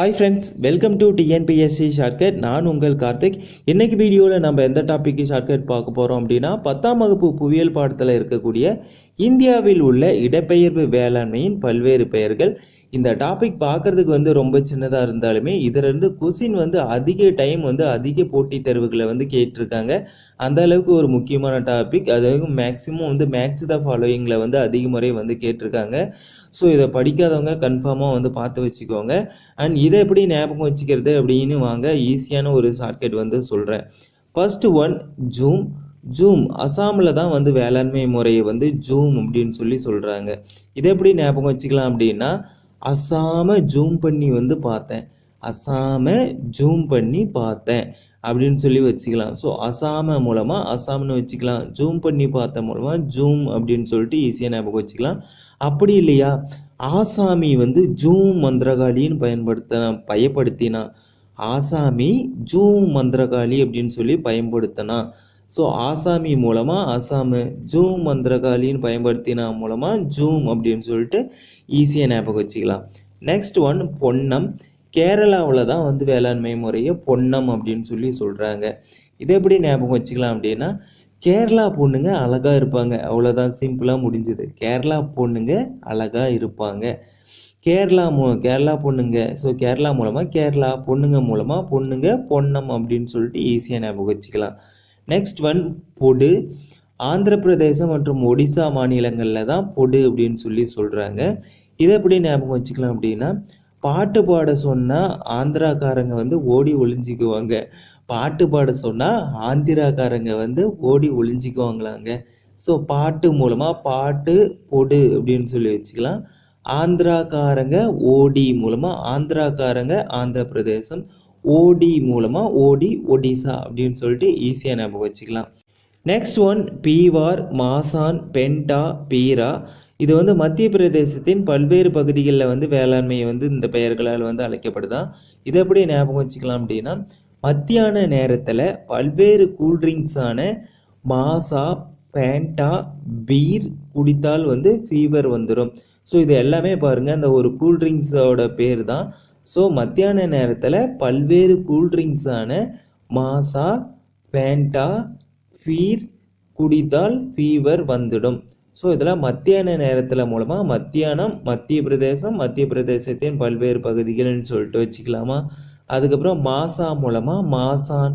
Hi friends welcome to TNPSC shortcut நான் உங்கள் கார்த்திக். இன்னைக்கு வீடியோவில் நம்ம எந்த டாப்பிக்கு ஷார்ட்கட் பார்க்க போகிறோம் அப்படின்னா பத்தாம் வகுப்பு புவியியல் பாடத்தில் இருக்கக்கூடிய இந்தியாவில் உள்ள இடப்பெயர்வு வேளாண்மையின் பல்வேறு பெயர்கள். இந்த டாபிக் பார்க்கறதுக்கு வந்து ரொம்ப சின்னதாக இருந்தாலுமே இதிலிருந்து கொஸ்டின் வந்து அதிக டைம் வந்து அதிக போட்டித் தேர்வுகளை வந்து கேட்டிருக்காங்க. அந்த அளவுக்கு ஒரு முக்கியமான டாபிக் அதாவது மேக்ஸிமம் வந்து மேக்ஸ் த ஃபாலோயிங்கில் வந்து அதிக முறை வந்து கேட்டிருக்காங்க. ஸோ இதை படிக்காதவங்க கன்ஃபார்மாக வந்து பார்த்து வச்சுக்கோங்க. அண்ட் இதை எப்படி ஞாபகம் வச்சுக்கிறது அப்படின்னு வாங்க ஈஸியான ஒரு ஷார்ட்கட் வந்து சொல்கிறேன் ஃபஸ்ட்டு ஒன் ஜூம் ஜூம் அசாமில் தான் வந்து வேளாண்மை முறையை வந்து ஜூம் அப்படின்னு சொல்லி சொல்கிறாங்க இதை எப்படி ஞாபகம் வச்சுக்கலாம் அப்படின்னா அசாமை ஜூம் பண்ணி வந்து பார்த்தேன். அசாமை ஜூம் பண்ணி பார்த்தேன் அப்படின்னு சொல்லி வச்சுக்கலாம். ஸோ அசாம மூலமாக அசாம்னு வச்சுக்கலாம். ஜூம் பண்ணி பார்த்த மூலமாக ஜூம் அப்படின்னு சொல்லிட்டு ஈஸியாக ஞாபகம் வச்சுக்கலாம். அப்படி இல்லையா? ஆசாமி வந்து ஜூம் மந்திரகாலின்னு பயன்படுத்த பயப்படுத்தினா ஆசாமி ஜூம் மந்திரகாலி அப்படின்னு சொல்லி பயன்படுத்தினா ஸோ ஆசாமி மூலமாக அசாமு ஜூம் மந்திரகாளின்னு பயன்படுத்தினா மூலமாக ஜூம் அப்படின்னு சொல்லிட்டு ஈஸியாக ஞாபகம் வச்சுக்கலாம். நெக்ஸ்ட் ஒன் பொன்னம். கேரளாவில் தான் வந்து வேளாண்மை முறையை பொன்னம் அப்படின்னு சொல்லி சொல்கிறாங்க இதை எப்படி ஞாபகம் வச்சுக்கலாம் அப்படின்னா கேரளா பொண்ணுங்க அழகாக இருப்பாங்க. அவ்வளோதான் சிம்பிளாக முடிஞ்சுது. கேரளா பொண்ணுங்க அழகாக இருப்பாங்க. கேரளா மூ கேரளா பொண்ணுங்க. ஸோ கேரளா மூலமாக கேரளா பொண்ணுங்க மூலமாக பொண்ணுங்க பொன்னம் அப்படின்னு சொல்லிட்டு ஈஸியாக ஞாபகம் வச்சுக்கலாம். Next one பொடு. ஆந்திர பிரதேசம் மற்றும் ஒடிசா மாநிலங்களில் தான் பொடு அப்படின்னு சொல்லி சொல்கிறாங்க இதை எப்படி ஞாபகம் வச்சுக்கலாம் அப்படின்னா பாட்டு பாட சொன்னால் ஆந்திராக்காரங்க வந்து ஓடி ஒளிஞ்சிக்குவாங்க. பாட்டு பாட சொன்னால் ஆந்திராக்காரங்க வந்து ஓடி ஒளிஞ்சிக்குவாங்களாங்க. ஸோ பாட்டு மூலமாக பாட்டு பொடு அப்படின்னு சொல்லி வச்சுக்கலாம். ஆந்திராக்காரங்க ஓடி மூலமாக ஆந்திராக்காரங்க ஆந்திர பிரதேசம் ஓடி மூலமாக ஓடி ஒடிசா அப்படின்னு சொல்லிட்டு ஈஸியாக ஞாபகம் வச்சுக்கலாம். நெக்ஸ்ட் ஒன் பீவார் மாசான் பென்டா பீரா இது வந்து மத்திய பிரதேசத்தின் பல்வேறு பகுதிகளில் வந்து வேளாண்மையை வந்து இந்த பெயர்களால் வந்து அழைக்கப்படுதான் இதை எப்படி ஞாபகம் வச்சுக்கலாம் அப்படின்னா மத்தியான நேரத்தில் பல்வேறு கூல்ட்ரிங்க்ஸான மாசா பேண்டா பீர் குடித்தால் வந்து ஃபீவர் வந்துடும் ஸோ இது எல்லாமே பாருங்கள் அந்த ஒரு கூல்ட்ரிங்க்ஸோட பேர் தான் ஸோ மத்தியான நேரத்தில் பல்வேறு கூல்ட்ரிங்க்ஸான மாசா பேண்டா ஃபீர் குடித்தால் ஃபீவர் வந்துடும். ஸோ இதெல்லாம் மத்தியான நேரத்தில் மூலமாக மத்தியானம் மத்திய பிரதேசம் மத்திய பிரதேசத்தின் பல்வேறு பகுதிகள்னு சொல்லிட்டு வச்சுக்கலாமா? அதுக்கப்புறம் மாசா மூலமாக மாசான்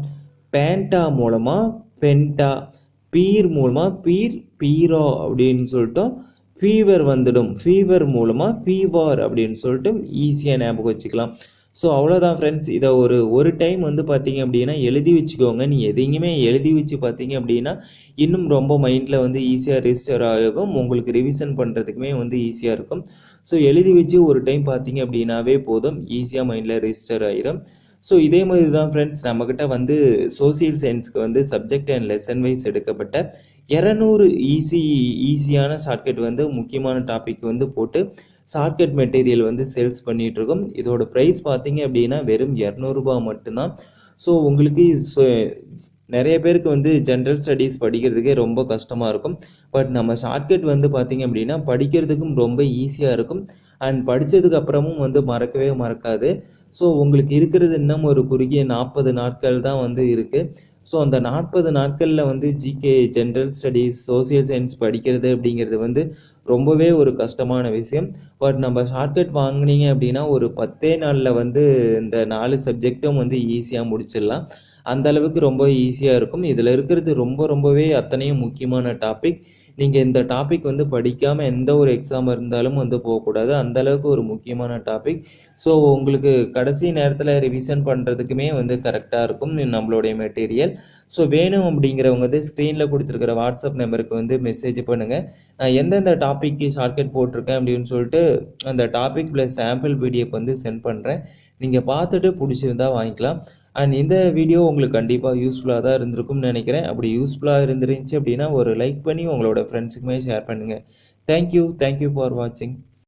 பேண்டா மூலமாக பென்டா பீர் மூலமாக பீர் பீரோ அப்படின்னு சொல்லிட்டோம். ஃபீவர் வந்துடும். ஃபீவர் மூலமாக ஃபீவர் அப்படின்னு சொல்லிட்டு ஈஸியாக ஞாபகம் வச்சுக்கலாம். ஸோ அவ்வளோதான் ஃப்ரெண்ட்ஸ் இதை ஒரு ஒரு டைம் வந்து பார்த்தீங்க அப்படின்னா எழுதி வச்சுக்கோங்க. நீ எதையுமே எழுதி வச்சு பார்த்தீங்க அப்படின்னா இன்னும் ரொம்ப மைண்டில் வந்து ஈஸியாக ரிஜிஸ்டர் ஆகும். உங்களுக்கு ரிவிஷன் பண்ணுறதுக்குமே வந்து ஈஸியாக இருக்கும். ஸோ எழுதி வச்சு ஒரு டைம் பார்த்தீங்க அப்படின்னாவே போதும். ஈஸியாக மைண்டில் ரிஜிஸ்டர் ஆகிடும் ஸோ இதே மாதிரி தான் ஃப்ரெண்ட்ஸ் நம்மக்கிட்ட வந்து சோசியல் சயின்ஸ்க்கு வந்து சப்ஜெக்ட் அண்ட் லெசன் வைஸ் எடுக்கப்பட்ட இரநூறு ஈஸி ஈஸியான ஷார்ட்கட் வந்து முக்கியமான டாபிக் வந்து போட்டு ஷார்ட்கட் மெட்டீரியல் வந்து சேல்ஸ் பண்ணிகிட்ருக்கோம் இதோட ப்ரைஸ் பார்த்தீங்க அப்படின்னா வெறும் இரநூறுபா மட்டும்தான். ஸோ உங்களுக்கு நிறைய பேருக்கு வந்து ஜென்ரல் ஸ்டடீஸ் படிக்கிறதுக்கே ரொம்ப கஷ்டமாக இருக்கும். பட் நம்ம ஷார்ட்கட் வந்து பார்த்தீங்க அப்படின்னா படிக்கிறதுக்கும் ரொம்ப ஈஸியாக இருக்கும். அண்ட் படித்ததுக்கு அப்புறமும் வந்து மறக்கவே மறக்காது. ஸோ உங்களுக்கு இருக்கிறது இன்னும் ஒரு குறுகிய நாற்பது நாட்கள் தான் வந்து இருக்குது ஸோ அந்த நாற்பது நாட்களில் வந்து GK general studies social science படிக்கிறது அப்படிங்கிறது வந்து ரொம்பவே ஒரு கஷ்டமான விஷயம். பட் நம்ம ஷார்ட்கட் வாங்குனீங்க அப்படின்னா ஒரு பத்தே நாளில் வந்து இந்த நாலு சப்ஜெக்டும் வந்து ஈஸியாக முடிச்சிடலாம். அந்த அளவுக்கு ரொம்ப ஈஸியாக இருக்கும். இதில் இருக்கிறது ரொம்ப ரொம்பவே அத்தனையும் முக்கியமான டாபிக் நீங்கள் இந்த டாபிக் வந்து படிக்காமல் எந்த ஒரு எக்ஸாம் இருந்தாலும் வந்து போகக்கூடாது. அந்த அளவுக்கு ஒரு முக்கியமான டாபிக் ஸோ உங்களுக்கு கடைசி நேரத்தில் ரிவிஷன் பண்ணுறதுக்குமே வந்து கரெக்டாக இருக்கும். நம்மளுடைய மெட்டீரியல் ஸோ வேணும் அப்படிங்கிறவங்க வந்து ஸ்க்ரீனில் கொடுத்துருக்கிற வாட்ஸ்அப் நம்பருக்கு வந்து மெசேஜ் பண்ணுங்கள் நான் எந்தெந்த டாப்பிக்கு ஷார்ட்கட் போட்டிருக்கேன் அப்படின்னு சொல்லிட்டு அந்த டாபிக் ப்ளஸ் சாம்பிள் பிடிஎஃப் வந்து சென்ட் பண்ணுறேன் நீங்கள் பார்த்துட்டு பிடிச்சிருந்தா வாங்கிக்கலாம். அண்ட் இந்த வீடியோ உங்களுக்கு கண்டிப்பாக யூஸ்ஃபுல்லாக தான் இருந்திருக்கும்னு நினைக்கிறேன். அப்படி யூஸ்ஃபுல்லாக இருந்துருந்துச்சு அப்படின்னா ஒரு லைக் பண்ணி உங்களோட ஃப்ரெண்ட்ஸுக்குமே ஷேர் பண்ணுங்கள் thank you thank you for வாட்சிங்